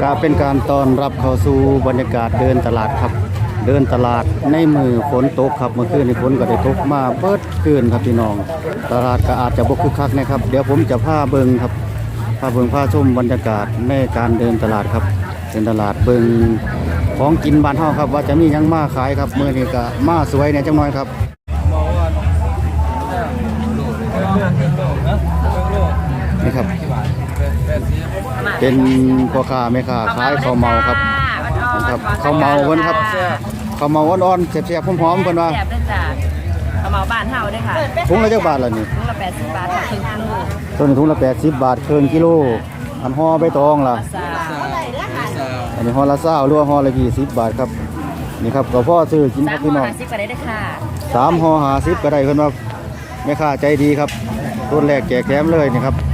ก็เป็นการต้อนรับเข้าสู่บรรยากาศเดินตลาดครับ เดินตลาดในมือฝนตกครับเมื่อคืนในฝนก็ได้ตกมาเบิดคืนครับพี่น้อง ตลาดก็อาจจะบกคึกคักนะครับ เดี๋ยวผมจะพาเบิงครับพาเบิงพาชมบรรยากาศในการเดินตลาดครับเดินตลาดเบิงของกินบ้านเฮาครับ ว่าจะมียังมาขายครับมื้อนี้ก็มาสวยเนี่ยจังน้อยครับ นี่ครับ เป็นพ่อค้าแม่ค้าขายข้าวเมาครับนะครับข้าวเมาเพิ่นครับข้าวเมาอ่อนๆแซ่บๆหอมๆเพิ่นว่าแสบด้วยจ้ะเอาเหมาบ้านเฮาด้วยค่ะถุงละจักบาทล่ะนี่ถุงละ80บาทค่ะครึ่งกิโลตัวนี้ถุงละ80บาทครึ่งกิโลอันห่อใบตองล่ะซาอันนี้ห่อละ20หรือว่าห่อละ20บาทครับนี่ครับก็พ่อซื้อกินคสารับมพี่ห่น้อองห้าสิบก็ได้ด้วยค่ะสามห่อ50ก็ได้เพิ่นว่าแม่ค้าใจดีครับต้นแรกแจกแถมเลยนี่ครับมาอ้อน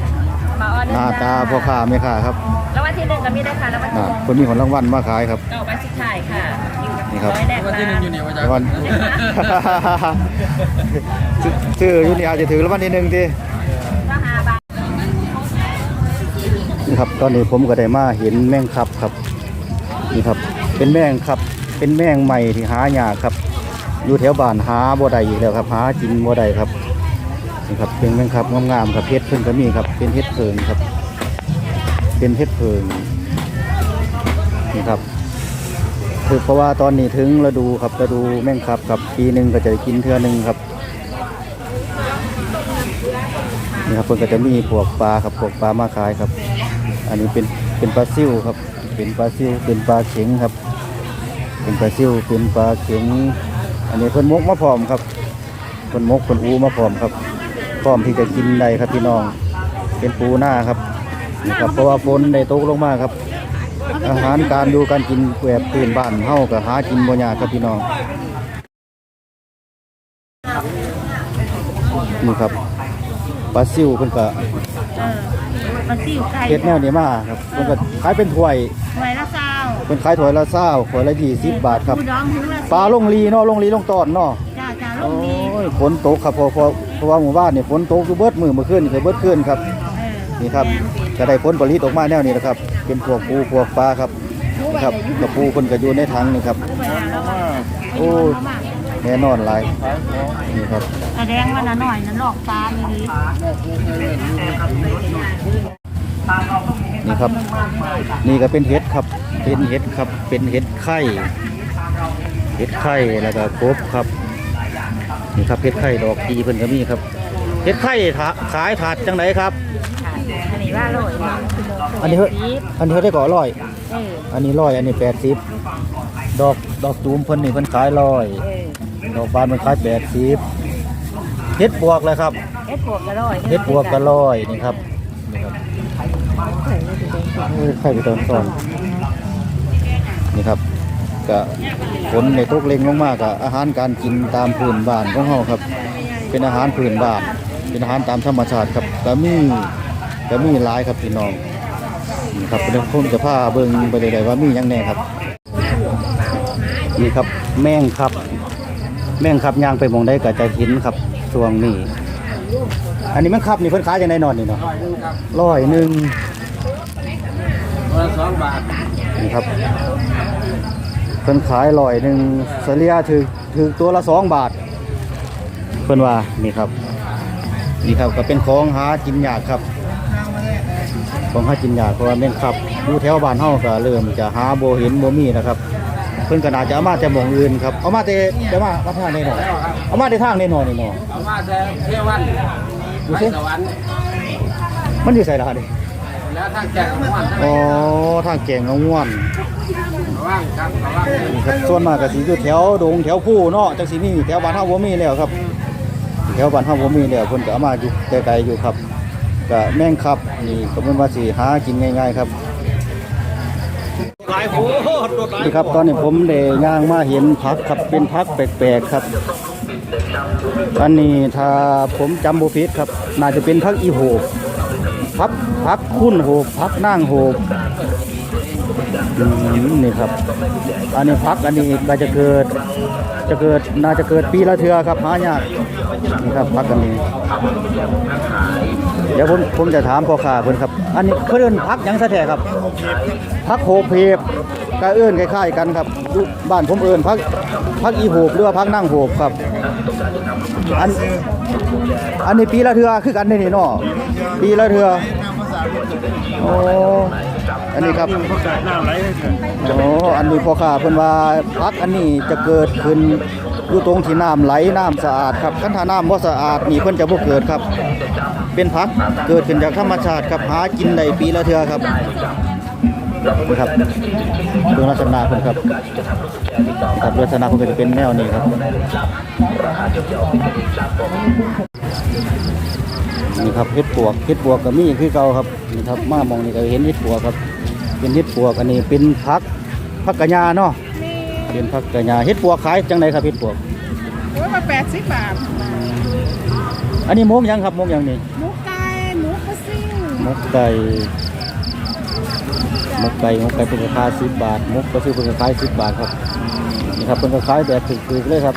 หน้าตาพ่อค้าแม่ค้าครับแล้ววันที่หนึ่งก็มีได้ค่ะแล้ววันที่อ่าหนึ่งคนมีของรางวัลมาขายครับ ก็ใบสุดท้ายค่ะนี่ครับ ร้อยแรกวันที่หนึ่งอยู่นี่ว่าจะรางวัลชื่ออยู่นี่อาจจะถือรางวัลที่หนึ่งทีก็ห้าบาทนี่ครับ ตอนนี้ผมก็ได้มาเห็นแมงครับครับ นี่ครับ เป็นแมงครับ เป็นแมงใหม่ที่หายากครับ อยู่แถวบ้านหาบ่ได้อีกแล้วครับ หากินบ่ได้ครับ นี่ครับเป็นแมงครับงามๆครับเพชรเพิ่นก็มีครับ เป็นเพชรเพิงครับ เป็นเพชรเพิงนี่ครับคือเพราะว่าตอนนี้ถึงฤดูครับฤดูแมงครับครับปีหนึ่งก็จะกินเทื่อหนึ่งครับนี่ครับเพิ่นก็จะมีพวกปลาครับพวกปลามาขายครับ อันนี้เป็นเป็นปลาซิวครับ เป็นปลาซิวเป็นปลาเข็งครับ เป็นปลาซิวเป็นปลาเข็งอันนี้เพิ่นมกมาพร้อมครับเพิ่นมกเพิ่นอูมาพร้อมครับ พร้อมที่จะกินได้ครับพี่น้อง เป็นปูหน้าครับนี่ครับเพราะว่าฝนได้ตกลงมาครับ อาหารการดูการกินแบบพื้นบ้านเฮาก็หากินบ่ยากครับพี่น้องนี่ครับปลาซิวเพิ่นก็เออมาซิ่วไก่เฮ็ดแนวนี้มาครับเพิ่นก็ขายเป็นถ้วยไว้ละเศร้าเพิ่นขายถ้วยละ20ถ้วยละ20บาทครับผู้ดองถุงละปลาลงลีเนาะลงลีลงตอนเนาะจ้าจ้าลโอ้งดียฝนตกครับเพราะเพราะ เพราะว่าหมู่บ้านนี่ฝนตกอยู่เบิดมื้อเมื่อคืนนี่ก็เบิดคืนครับเออนี่ครับก็ได้ผลผลิตออกมาแนวนี้นะครับ เป็นพวกปูพวกปลาครับนี่ครับกระปูเพิ่นก็อยู่ในถังนี่ครับไปหาแล้วว่าโอ้ยแน่นอนหลายนี่ครับแสดงว่าน่ะหน่อยนั่นหลอกปลามีดีนี่ครับ นี่ก็เป็นเห็ดครับ เป็นเห็ดครับเป็นเห็ดไข่เห็ดไข่แล้วก็กบครับ นี่ครับเห็ดไข่ดอกปีเพิ่นก็มีครับเห็ดไข่ถาขายถาดจังไหนครับค่ะอันนี้ว่าอร่อยมากอันนี้เฮ้ยอันนี้เฮ้ยได้ก่อร้อย เอออันนี้ร้อยอันนี้แปดสิบดอกดอกตูมเพิ่นนี่เพิ่นขายร้อยเออดอกบานเพิ่นขายแปดสิบเห็ดบวกเลยครับเฮ็ดพวกก็อร่อยเห็ดบวกก็ร้อยนี่ครับนี่ครับโอ้ยไข่ไปตอนซ้อนนี่ครับ ก็ฝนในตกเล็งลงมากกับอาหารการกินตามพื้นบ้านของเฮาครับ เป็นอาหารพื้นบ้าน เป็นอาหารตามธรรมชาติครับก็มีก็มีหลายครับพี่น้องนี่ครับเดี๋ยวผมจะพาเบิ่งไปเลยๆว่ามีหยังแน่ครับ นี่ครับแม่งครับ แม่งครับย่างไปหมองได้ก็จะเห็นครับช่วงนี้ อันนี้แม่งครับนี่เพิ่นขายจังได๋นอนนี่เนาะร้อยหนึ่งวันละสองบาท นี่ครับ พิ่นขายร้อยหนึ่งเฉลี่ยถือถือตัวละสองบาท เพิ่นว่านี่ครับ นี่ครับก็เป็นของหากินยากครับ ของหากินยากเพราะว่าแม่งครับอยู่แถวบ้านเฮาก็เริ่มจะหาบ่เห็นบ่มีนะครับ เพิ่นก็น่าจะเอามาแต่หม่องอื่นครับเอามาแต่แต่มามาทางนี้หน่อยเอามาแต่ทางนี้หน่อยนี่เนาะเอามาแต่เที่ยววันดูไปสิสวรรค์มันอยู่ไสล่ะนี่แล้วทางแจกของวันทั้งอ๋อทางแกงงง่วน นี่ครับส่วนมากก็สิอยู่แถวดงแถวผู้เนาะจังสิมีแถวบ้านเฮาบ่มีแล้วครับ แถวบ้านเฮาบ่มีแล้วเพิ่นก็เอามาอยู่ไกลๆอยู่ครับก็แม่งครับนี่ก็เป็นว่าสิหากินง่ายๆครับหลายโหดนี่ครับตอนนี้ผมได้ย่างมาเห็นผักครับเป็นผักแปลกๆครับ อันนี้ถ้าผมจำบ่ผิดครับ น่าจะเป็นผักอีโหบผักผักคุ้นโหบผักนางโหบ นี่ครับ อันนี้ผักอันนี้ก็จะเกิด จะเกิดน่าจะเกิดปีละเทือครับหายากนี่ครับผักอันนี้ เดี๋ยวผมผมจะถามพ่อค้าเพิ่นครับ อันนี้เพิ่อนพักยังซะแท้ครับ พักโหเพบก็เอิ้นคล้ายๆกันครับบ้านผมเอิ้นพักพักอีโหบหรือว่าพักนั่งโหบครับ อันอันนี้ปีละเทือคือกันนี่นี่เนาะปีละเทือ โอ้อันนี้ครับน้ำไหลโอ้อันนี้พ่อค้าเพิ่นว่าพักอันนี้จะเกิดขึ้นอยู่ตรงที่น้ำไหลน้ำสะอาดครับคันถ้าน้ำบ่สะอาดนี่เพิ่นจะบ่เกิดครับ เป็นพักเกิดขึ้นจากธรรมชาติครับหากินได้ปีละเทื่อครับนี่ครับเรื่องลักษณะเพิ่นครับครับลักษณะเพิ่นจะเป็นแนวนี้ครับ นี่ครับเฮ็ดปวกเฮ็ดปวกก็มีคือเก่าครับนี่ครับมามองนี่ก็เห็นเฮ็ดปวกครับ เป็นเฮ็ดปวกอันนี้เป็นพักพักกะยาเนาะเป็นพักกะยาเฮ็ดปวกขายจังไดครับเฮ็ดปวกโอ้ยมาแปดสิบบาทอันนี้มกหยังครับมกหยังนี่หมูไก่หมูกระซิ่งมกไก่มกไก่มกไก่เป็นราคา10บาทมกก็ซื้อเป็นราคา10บาทครับนี่ครับเป็นราคาแบบถูกๆเลยครับ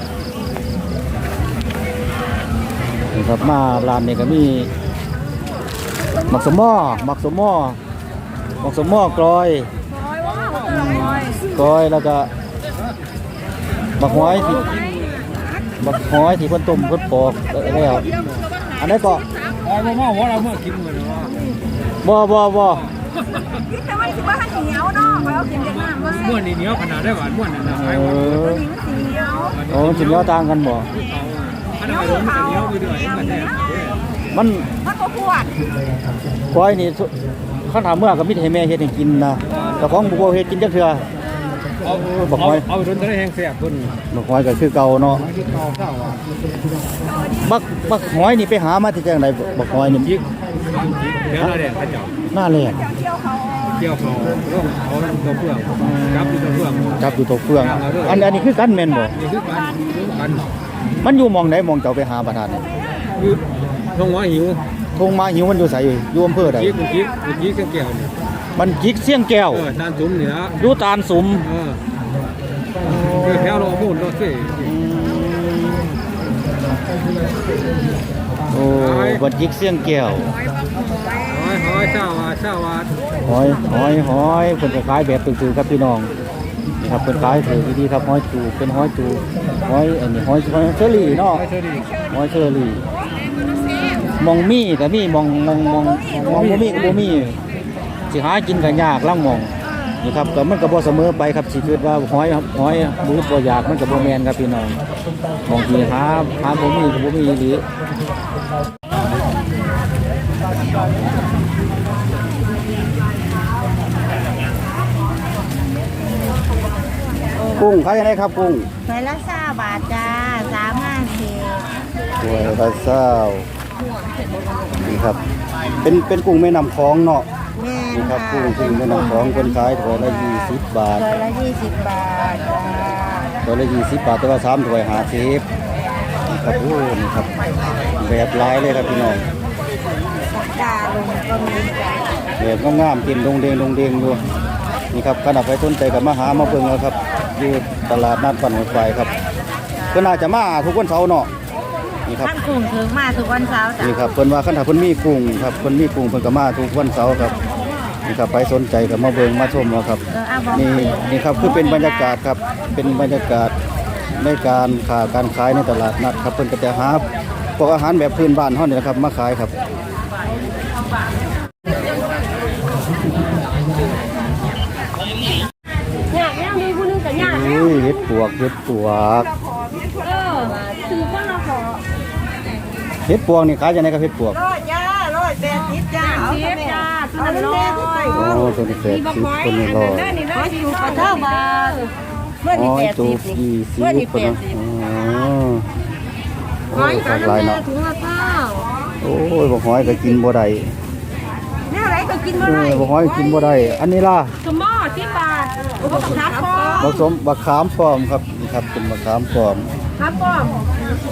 ครับมาร้านนี้ก็มีหมักสมหม้อหมักสมหม้อหมักสมหม้อกรอยร้อยว้าวร้อยกรอยแล้วก็บักหอยที่บักหอยที่เพิ่นต้มเพิ่นปอกแล้วอันนี้ก็ไอ้พ่อว่าเราเมื่อกินเหมือนว่าบ่บ่บ่แต่ว่าคิดว่าให้เหนียวเนาะไปเอากินจากน้ำมาม้วนนี่เหนียวขนาดได้หวานม้วนนั่นนะเอไอ้หวานอเหนียวโอ้สิเหนียวต่างกันบ่ขนาดร้อน เหนียวไปด้วยมันมันก็ปวดกรอยนี่สุคันถามเมื่อก็มีแต่ให้แม่เฮ็ดให้กินนะเจ้าของบ่บ่เฮ็ดกินจักเทื่อเอาเอาไปโดนทะเลแห้งแซ่บเพิ่นบักหอยก็คือเก่าเนาะบักบักหอยนี่ไปหามาที่จังไดบักหอยนี่ยิกเดี๋ยวเราแดงเขาเจ้าหน้าแรงเกี่ยวเขาลงเขาตัวเพื่องกับอยู่ตัวเพื่องจับอยู่ตกเฟืองอันอันนี้คือกันแม่นบ่นี่คือการกัน มันอยู่หมองไหนหมองเจ้าไปหาประธานนี่คือทงว่าหิวทงมาหิวมันอยู่ไสอยู่อำเภอใดยิกยิกยิกเสียงแก้วนี่มันจิกเสียงแก้วเออทานจุ่มนี่นะอยู่ตาลสุมเออคือแถวเราพูดเราสิโอ้บัดจิกเสียงแก้วหอยหอยเจ้าว่าเจ้าว่าหอยหอยหอยเพิ่นก็ขายแบบตื่นๆครับพี่น้อง นี่ครับเพิ่นขายถือดีๆครับหอยจูเป็นหอยจูหอยอันนี้หอยหอยเชอรี่เนาะหอยเชอรี่หอยเชอรี่มองมีก็มีมองมองมองมองบ่มีก็บ่มีสิหากินก็ยากลางหมองนี่ครับก็มันก็บ่เสมอไปครับสิคิดว่าหอยครับหอยบูดบ่อยากมันก็บ่แม่นครับพี่น้องมองที่หาหาบ่มีก็บ่มีอีหลี กุ้งขายยังไงครับกุ้งไปละสาบาทจ้าสามห้าสิบถ้วยละเศร้านี่ครับ เป็นเป็นกุ้งแม่น้ำคลองเนาะแม่นี่ครับค่ะกุ้งกุ้งแม่น้ำคลองเป็นขายถ้วยละยี่สิบบาทตัวละยี่สิบบาทจ้าถ้วยละยี่สิบบาทแต่ว่าสามถ้วยห้าสิบนี่ครับโอ้นี่ครับแบบหลายเลยครับพี่น้องจ้าลงก็มีจ้าแบบงามๆกินดงเดงดงเดงอยู่นี่ครับขนาดไปสนใจกับมาหามาเบิ่งแล้วครับ อยู่ตลาดนัดปันหัวไฟครับเพิ่นน่าจะมาทุกวันเสาร์เนาะนี่ครับท่านกลุ่มถึงมาทุกวันเสาร์จ้านี่ครับเพิ่นว่าคันถ้าเพิ่นมีกุ้งครับเพิ่นมีกุ้งเพิ่นก็มาทุกวันเสาร์ครับนี่ครับไปสนใจก็มาเบิ่งมาชมเอาครับ เออเอาบอกนี่นี่ครับคือเป็นบรรยากาศครับเป็นบรรยากาศในการค้าการขายในตลาดนัดครับเพิ่นก็จะหาพวกอาหารแบบพื้นบ้านเฮานี่แหละครับมาขายครับ ปวกเฮ็ดปวกเออคือคนเราขอเฮ็ดปวกนี่ขายจังไดครับเฮ็ดปวกร้อยจ้าร้อยแปดสิบจ้าเอาเทียบจ้าตัวละร้อยโอ้ตัวนี้แปดสิบตัวนี้ร้อยได้นี่ได้ร้อยที่สิบลูกกว่าเท่าบาทเมื่ออ๋นี่อแปดตัสิวบนี่ยี่สิบเมื่อนี่คนแปดนะสิบอ๋อโอ้ร้อยยกัหลายนเนาะถุงละเท่าโอ้ยบ่หอยก็กินบ่ได้เนี่ยอะไรก็กินเอมาได้อบ่หอยกินบ่ได้อันนี้ล่ะสมอที่บา ทอุปกรณ์ครับป้อผสมบักขามปลอมครับนี่ครับเป็นบักขามปลอมครับป้อ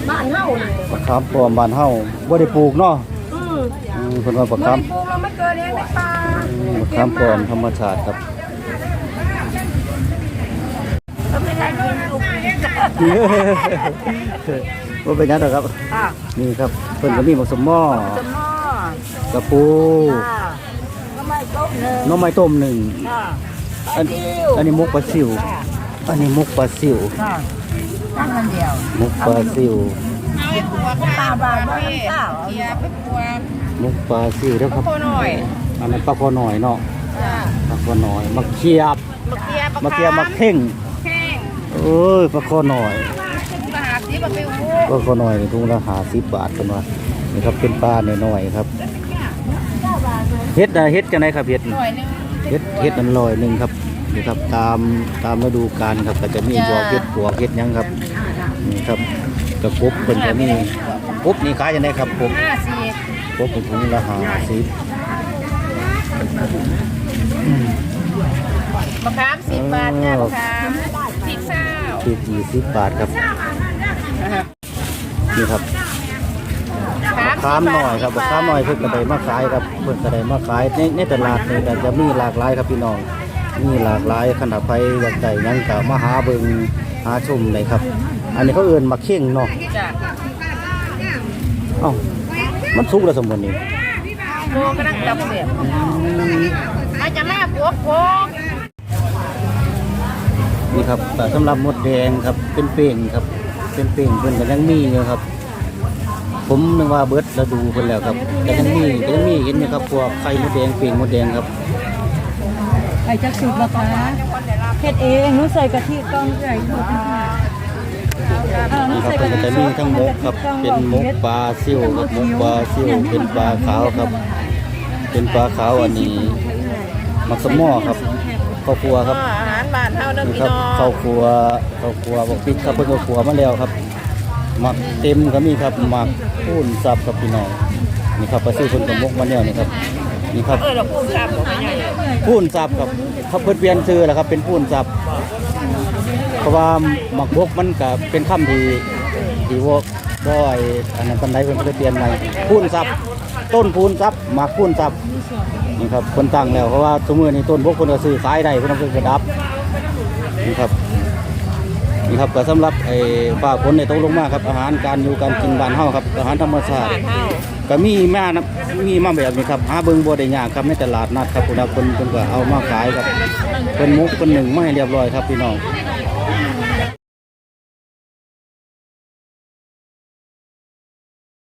บ้านเฮาเลยบักขามปลอมบ้านเฮาบ่ได้ปลูกเนาะอืมอืมเพิ่นว่าบักไม่ขามปลูกเราไม่เกิดเองในป่าบักขามปลอมธรรมชาติครับก็ไม่ได้กินลูกบ่เป็นหยังดอกครับอะนี่ครับเพิ่นก็มีบักสมหม้อสมอกระปูก็ไม่ต้มเลยหน้องไม้ต้มหนึ่งค่ะ อันอันนี้มุกปลาซิว อันนี้มุกปลาซิวค่ะตั้งมันเดียวมุกปลาซิวตาบานบ้านข้าวมุกปลาซิวเด้อครับหน่อย อันนั้นปลาคอหน่อยเนาะปลาคอหน่อยมะเขียบบักเกียบมะเขียบมะเข่งแข้งเอ้ยปลาคอหน่อยมหาสีบักไปวูปลาคอหน่อยนี่ถุงละหาสิบบาทกันว่านี่ครับเป็นปลาหน่อยๆครับเฮ็ดนะเฮ็ดจังไดครับเฮ็ดหน่อยนึง เฮ็ดเฮ็ดอันลอยหนึ่งครับนี่ครับตามตามฤดูกาลครับก็จะมีพวกเฮ็ดปวกเฮ็ดหยังครับนี่ครับกระกบเป็นจะมีกบนี่ขายยังไงครับกบห้าสี่กบเป็นถุงละห้าสิบมะขามสิบบาทจ้ามะขามพริกเศร้าคือกี่สิบบาทครับนี่ครับ ข้ามหน่อยครับข้ามหน่อยเพิ่นกระไดมาขายครับเพิ่นกระไดมาขายในในตลาดนี่ก็จะมีหลากหลายครับพี่น้องมีหลากหลายขนาดไปอยากได้หยังก็มาหาเบิ่งหาชมเลยครับ อันนี้เขาเอิ้นมะเข่งเนาะจ้ะเอ้ามันสุกแล้วสมบูรณ์นี่โบก็นั่งจับเสียบมาจะแม่ปวกโกนี่ครับแต่สำหรับมดแดงครับเป็นเป่งครับเป็นเป่งเพิ่นก็ยังมีอยู่ครับ ผมนึกว่าเบิดฤดูเพิ่นแล้วครับแต่ยังมีก็ยังมีเห็นอยู่ครับพวกไข่มดแดงเป่งมดแดงครับไข่จักสุกนะคะเฮ็ดเองหนูใส่กะทิต้องใส่ถูกเออหนูนี่ครับใส่เพิ่นก็จะมีทั้งมกครับ เป็นมกปลาซิ่วครับมกปลาซิ่วเป็นปลาขาวครับ เป็นปลาขาวอันนี้มักสมอครับข้าวครัวครับอาหารบ้านเฮาเด้อพี่ครับน้องข้าวครัวข้าวครัวบอกปิดครับเพิ่นก็ครัวมาแล้วครับ หมักเต็มก็มีครับหมักพูนสับครับพี่น้องนี่ครับปลาซิ่วเพิ่นก็มกมาแล้วนี่ครับนี่ครับเออเราพูดครับผมไม่ใหญ่พูนสับครับเขาเพิ่นเปลี่ยนชื่อแล้วครับเป็นพูนสับเพราะว่าหมักบกมันก็เป็นคำที่ที่วกบ่อยอันนั้นปานใดเพิ่นก็เลยเปลี่ยนใหม่พูนสับต้นพูนสับหมักพูนสับนี่ครับเพิ่นตั้งแล้วเพราะว่าสมมือนี้ต้นบกเพิ่นก็ซื้อขายได้เพิ่นเอาไปกระดับนี่ครับ นี่ครับก็สำหรับไอ้ฝ้าฝนในตกลงมาครับอาหารการอยู่การกินบ้านเฮาครับอาหารธรรมชาติบ้านเฮาก็มีมานะมีมาแบบนี้ครับหาเบิ่งบ่ได้ยากครับในตลาดนัดครับพุ่นน่ะเพิ่นเพิ่นก็เอามาขายครับเพิ่นมุกเพิ่นหนึ่งมาให้เรียบร้อยครับพี่น้อง